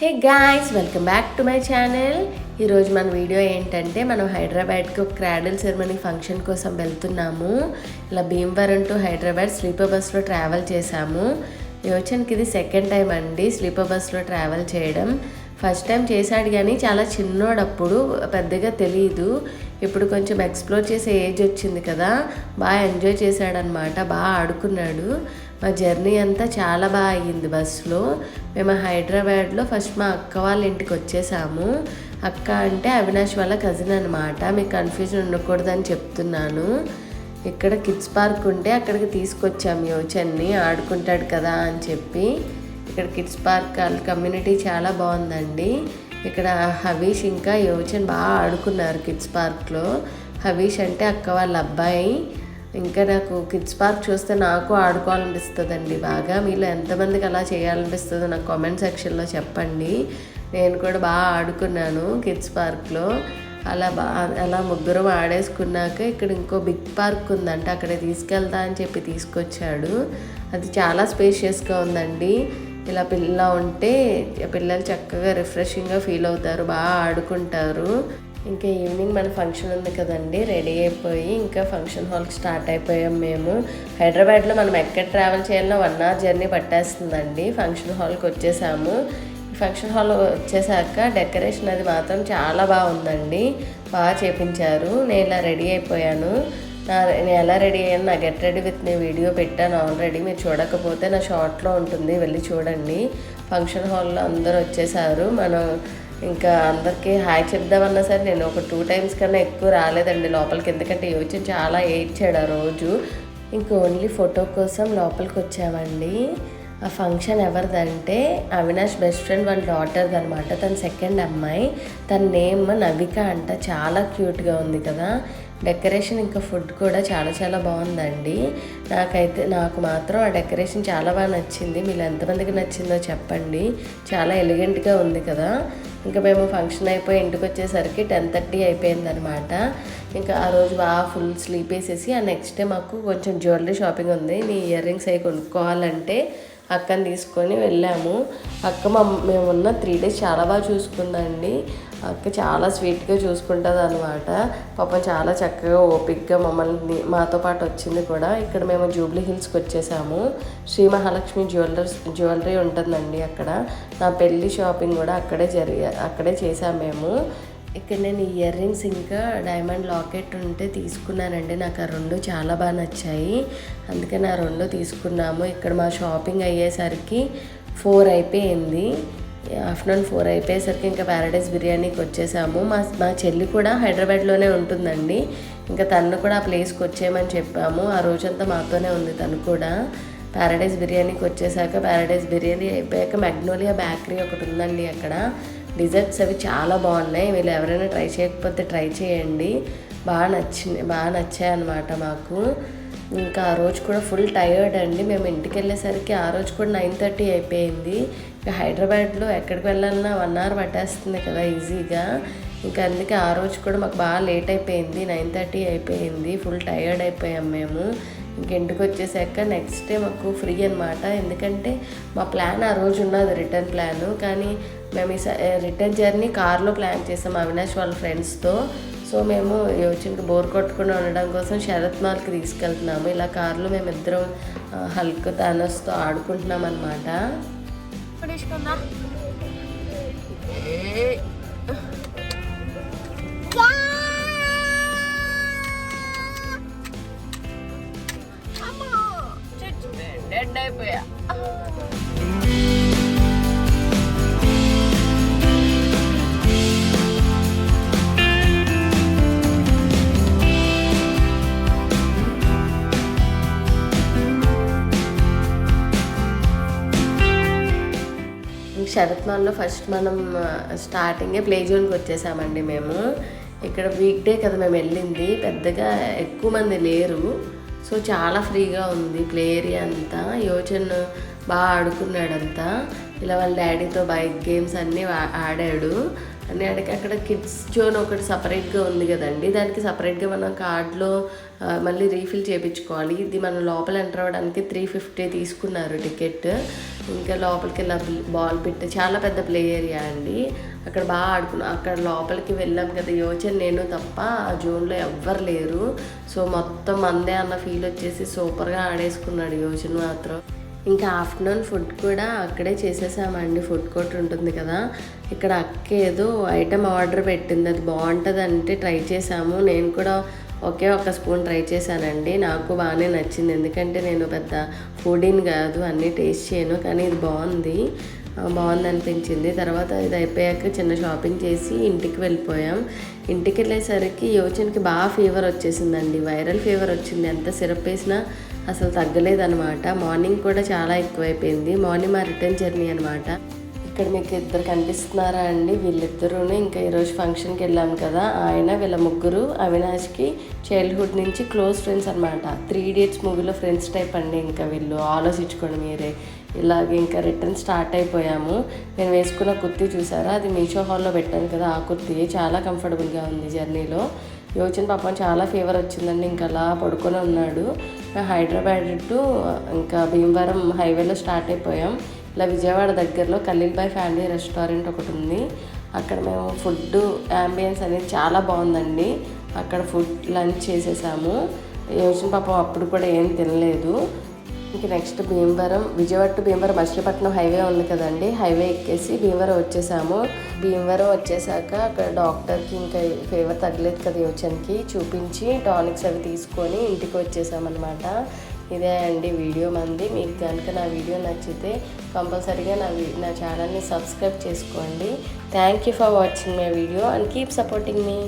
Hey guys welcome back to my channel ఈరోజు మన video ఏంటంటే మనం హైదరాబాద్కి ఒక క్రాడల్ సెరమనీ ఫంక్షన్ కోసం వెళ్తున్నాము. ఇలా భీమవరం టు హైదరాబాద్ స్లీపర్ బస్లో ట్రావెల్ చేశాము. యోచన్కి ఇది సెకండ్ టైం అండి స్లీపర్ బస్లో ట్రావెల్ చేయడం. ఫస్ట్ టైం చేశాడు కానీ చాలా చిన్నోడప్పుడు పెద్దగా తెలియదు ఇప్పుడు కొంచెం ఎక్స్ప్లోర్ చేసే ఏజ్ వచ్చింది కదా బాగా ఎంజాయ్ చేశాడనమాట బాగా ఆడుకున్నాడు. మా జర్నీ అంతా చాలా బాగా అయ్యింది బస్సులో. మేము హైదరాబాద్లో ఫస్ట్ మా అక్క వాళ్ళ ఇంటికి వచ్చేసాము. అక్క అంటే అవినాష్ వాళ్ళ కజిన్ అనమాట మీకు కన్ఫ్యూజన్ ఉండకూడదని చెప్తున్నాను. ఇక్కడ కిడ్స్ పార్క్ ఉంటే అక్కడికి తీసుకొచ్చాము యోచన్ని ఆడుకుంటాడు కదా అని చెప్పి. ఇక్కడ కిడ్స్ పార్క్ వాళ్ళ కమ్యూనిటీ చాలా బాగుందండి. ఇక్కడ హవీష్ ఇంకా యోచన్ బాగా ఆడుకున్నారు కిడ్స్ పార్క్లో. హవీష్ అంటే అక్క వాళ్ళ అబ్బాయి. ఇంకా నాకు కిడ్స్ పార్క్ చూస్తే నాకు ఆడుకోవాలనిపిస్తుందండి బాగా. మీలో ఎంతమందికి అలా చేయాలనిపిస్తుందో నాకు కామెంట్ సెక్షన్లో చెప్పండి. నేను కూడా బాగా ఆడుకున్నాను కిడ్స్ పార్క్లో. అలా బా అలా ముగ్గురం ఆడేసుకున్నాక ఇక్కడ ఇంకో బిగ్ పార్క్ ఉందంట అక్కడ తీసుకెళ్తా అని చెప్పి తీసుకొచ్చాడు. అది చాలా స్పేషియస్గా ఉందండి. ఇలా పిల్ల ఉంటే పిల్లలు చక్కగా రిఫ్రెషింగ్గా ఫీల్ అవుతారు బాగా ఆడుకుంటారు. ఇంకా ఈవినింగ్ మన ఫంక్షన్ ఉంది కదండి రెడీ అయిపోయి ఇంకా ఫంక్షన్ హాల్కి స్టార్ట్ అయిపోయాం మేము. హైదరాబాద్లో మనం ఎక్కడ ట్రావెల్ చేయాలన్నా వన్ అవర్ జర్నీ పట్టేస్తుందండి. ఫంక్షన్ హాల్కి వచ్చేసాము. ఫంక్షన్ హాల్ వచ్చేసాక డెకరేషన్ అది మాత్రం చాలా బాగుందండి. బాగా చేపించారు. నేను ఇలా రెడీ అయిపోయాను. నేను ఎలా రెడీ అయ్యాను? నా గెట్ రెడీ విత్ నేను వీడియో పెట్టాను. ఆల్రెడీ మీరు చూడకపోతే నా షార్ట్లో ఉంటుంది. వెళ్ళి చూడండి. ఫంక్షన్ హాల్లో అందరూ వచ్చేసారు. మనం ఇంకా అందరికీ హాయ్ చెప్దామన్నా సరే నేను ఒక టూ టైమ్స్ కన్నా ఎక్కువ రాలేదండి లోపలికి. ఎందుకంటే యోచన చాలా ఏడ్చాడు ఆ రోజు. ఇంక ఓన్లీ ఫోటో కోసం లోపలికి వచ్చామండి. ఆ ఫంక్షన్ ఎవరిదంటే అవినాష్ బెస్ట్ ఫ్రెండ్ వాళ్ళ డాటర్ది అనమాట తన సెకండ్ అమ్మాయి. తన నేమ్ నవిక అంట. చాలా క్యూట్గా ఉంది కదా. డెకరేషన్ ఇంకా ఫుడ్ కూడా చాలా చాలా బాగుందండి. నాకైతే నాకు మాత్రం ఆ డెకరేషన్ చాలా బాగా నచ్చింది. మీరు ఎంతమందికి నచ్చిందో చెప్పండి. చాలా ఎలిగెంట్గా ఉంది కదా. ఇంకా మేము ఫంక్షన్ అయిపోయి ఇంటికి వచ్చేసరికి టెన్ థర్టీ అయిపోయిందనమాట ఇంకా ఆ రోజు బాగా ఫుల్ స్లీప్ వేసేసి ఆ నెక్స్ట్ డే మాకు కొంచెం జ్యువెలరీ షాపింగ్ ఉంది. నీ ఇయర్ రింగ్స్ అవి కొనుక్కోవాలంటే అక్కని తీసుకొని వెళ్ళాము. అక్క మా మేము ఉన్న త్రీ డేస్ చాలా బాగా చూసుకుందండి. అక్క చాలా స్వీట్గా చూసుకుంటుంది అనమాట పాపం చాలా చక్కగా ఓపిక్గా మమ్మల్ని మాతో పాటు వచ్చింది కూడా. ఇక్కడ మేము జూబ్లీ హిల్స్కి వచ్చేసాము శ్రీ మహాలక్ష్మి జ్యువెలర్స్ జ్యువెలరీ ఉంటుందండి అక్కడ. నా పెళ్ళి షాపింగ్ కూడా అక్కడే జరిగా అక్కడే చేసాము మేము. ఇక్కడ నేను ఇయర్ రింగ్స్ ఇంకా డైమండ్ లాకెట్ ఉంటే తీసుకున్నానండి. నాకు ఆ రెండు చాలా బాగా నచ్చాయి. అందుకని ఆ రెండు తీసుకున్నాము. ఇక్కడ మా షాపింగ్ అయ్యేసరికి ఫోర్ అయిపోయింది. ఆఫ్టర్నూన్ ఫోర్ అయిపోయేసరికి ఇంకా ప్యారడైజ్ బిర్యానీకి వచ్చేసాము. మా మా చెల్లి కూడా హైదరాబాద్లోనే ఉంటుందండి. ఇంకా తను కూడా ఆ ప్లేస్కి వచ్చేయమని చెప్పాము. ఆ రోజంతా మాతోనే ఉంది తను కూడా. ప్యారడైజ్ బిర్యానీకి వచ్చేసాక ప్యారడైజ్ బిర్యానీ అయిపోయాక మెగ్నోలియా బేకరీ ఒకటి ఉందండి అక్కడ. డిజర్ట్స్ అవి చాలా బాగున్నాయి. వీళ్ళు ఎవరైనా ట్రై చేయకపోతే ట్రై చేయండి. బాగా నచ్చింది బాగా నచ్చాయి అనమాట మాకు. ఇంకా ఆ రోజు కూడా ఫుల్ టైర్డ్ అండి. మేము ఇంటికి వెళ్ళేసరికి ఆ రోజు కూడా నైన్ థర్టీ అయిపోయింది. హైదరాబాద్లో ఎక్కడికి వెళ్ళాలన్నా వన్ అవర్ పట్టేస్తుంది కదా ఈజీగా ఇంకా అందుకే ఆ రోజు కూడా మాకు బాగా లేట్ అయిపోయింది నైన్ థర్టీ అయిపోయింది ఫుల్ టైర్డ్ అయిపోయాం మేము. ఇంక ఇంటికి వచ్చేసాక నెక్స్ట్ డే మాకు ఫ్రీ అనమాట ఎందుకంటే మా ప్లాన్ ఆ రోజు ఉన్నది రిటర్న్ ప్లాన్ కానీ మేము ఈ రిటర్న్ జర్నీ కార్లో ప్లాన్ చేసాం అవినాష్ వాళ్ళ ఫ్రెండ్స్తో సో మేము యోచనకి బోర్ కొట్టకుండా ఉండడం కోసం శరత్ మాల్కి తీసుకెళ్తున్నాము. ఇలా కార్లో మేమిద్దరం హల్క్ తానస్తో ఆడుకుంటున్నాం అనమాట これしかなえー。శరత్ మాల్లో ఫస్ట్ మనం స్టార్టింగే ప్లే జోన్కి వచ్చేసామండి మేము. ఇక్కడ వీక్ డే కదా మేము వెళ్ళింది. పెద్దగా ఎక్కువ మంది లేరు. సో చాలా ఫ్రీగా ఉంది ప్లే ఏరియా అంతా. యోచన్ బాగా ఆడుకున్నాడంతా. ఇలా వాళ్ళ డాడీతో బైక్ గేమ్స్ అన్నీ ఆడాడు. అన్ని ఆడికి అక్కడ కిడ్స్ జోన్ ఒకటి సపరేట్గా ఉంది కదండి. దానికి సపరేట్గా మనం కార్డ్లో మళ్ళీ రీఫిల్ చేయించుకోవాలి ఇది మనం లోపల ఎంటర్ అవ్వడానికి త్రీ ఫిఫ్టీ తీసుకున్నారు టికెట్. ఇంకా లోపలికి వెళ్ళి బాల్ పెట్టి చాలా పెద్ద ప్లే ఏరియా అండి. అక్కడ బాగా ఆడుకున్నాం అక్కడ లోపలికి వెళ్ళాం కదా. యోచన్ నేను తప్ప ఆ జోన్లో ఎవ్వరు లేరు. సో మొత్తం అందే అన్న ఫీల్ వచ్చేసి సూపర్గా ఆడేసుకున్నాడు యోచన మాత్రం. ఇంకా ఆఫ్టర్నూన్ ఫుడ్ కూడా అక్కడే చేసేసామండి. ఫుడ్ కోర్ట్ ఉంటుంది కదా. ఇక్కడ అక్క ఏదో ఐటెం ఆర్డర్ పెట్టింది. అది బాగుంటుంది అంటే ట్రై చేసాము నేను కూడా ఒకే ఒక స్పూన్ ట్రై చేశానండి. నాకు బాగానే నచ్చింది. ఎందుకంటే నేను పెద్ద ఫుడీని కాదు అన్నీ టేస్ట్ చేయను కానీ ఇది బాగుంది. బాగుంది అనిపించింది తర్వాత ఇది అయిపోయాక చిన్న షాపింగ్ చేసి ఇంటికి వెళ్ళిపోయాం. ఇంటికి వెళ్ళేసరికి యోచన్కి బాగా ఫీవర్ వచ్చేసిందండి. వైరల్ ఫీవర్ వచ్చింది. ఎంత సిరప్ వేసినా అసలు తగ్గలేదనమాట మార్నింగ్ కూడా చాలా ఎక్కువైపోయింది. మార్నింగ్ మా రిటర్న్ జర్నీ అనమాట ఇక్కడ మీకు ఇద్దరు కనిపిస్తున్నారా అండి? వీళ్ళిద్దరూనే ఇంకా ఈరోజు ఫంక్షన్కి వెళ్ళాం కదా. ఆయన వీళ్ళ ముగ్గురు అవినాష్కి చైల్డ్హుడ్ నుంచి క్లోజ్ ఫ్రెండ్స్ అనమాట త్రీ ఇడియట్స్ మూవీలో ఫ్రెండ్స్ టైప్ అండి ఇంకా వీళ్ళు. ఆలోచించుకోండి మీరే. ఇలాగే ఇంకా రిటర్న్ స్టార్ట్ అయిపోయాము. నేను వేసుకున్న కుర్తీ చూసారా? అది మీషో హాల్లో పెట్టాను కదా ఆ కుర్తీ. చాలా కంఫర్టబుల్గా ఉంది జర్నీలో. యోచన్ పాపం చాలా ఫీవర్ వచ్చిందండి ఇంకా అలా పడుకొని ఉన్నాడు. హైదరాబాద్ టు ఇంకా భీమవరం హైవేలో స్టార్ట్ అయిపోయాం. ఇలా విజయవాడ దగ్గరలో కలీల్బాయ్ ఫ్యామిలీ రెస్టారెంట్ ఒకటి ఉంది. అక్కడ మేము ఫుడ్ అంబియన్స్ అనేది చాలా బాగుందండి. అక్కడ ఫుడ్ లంచ్ చేసేసాము. యోచన్ పాపం అప్పుడు కూడా ఏం తినలేదు. ఇంక next Bhimavaram Vijayawada to Bhimavaram Machilipatnam highway ఉంది కదండి. హైవే ఎక్కేసి భీమవరం వచ్చేసాము. భీమవరం వచ్చేసాక అక్కడ డాక్టర్కి ఇంకా ఫీవర్ తగ్గలేదు కదా యోచన్కి చూపించి టానిక్స్ అవి తీసుకొని ఇంటికి వచ్చేసామన్నమాట. ఇదే అండి వీడియో మంది. మీకు కనుక నా వీడియో నచ్చితే కంపల్సరీగా నా నా ఛానల్ని సబ్స్క్రైబ్ చేసుకోండి. Thank you for watching my video and keep supporting me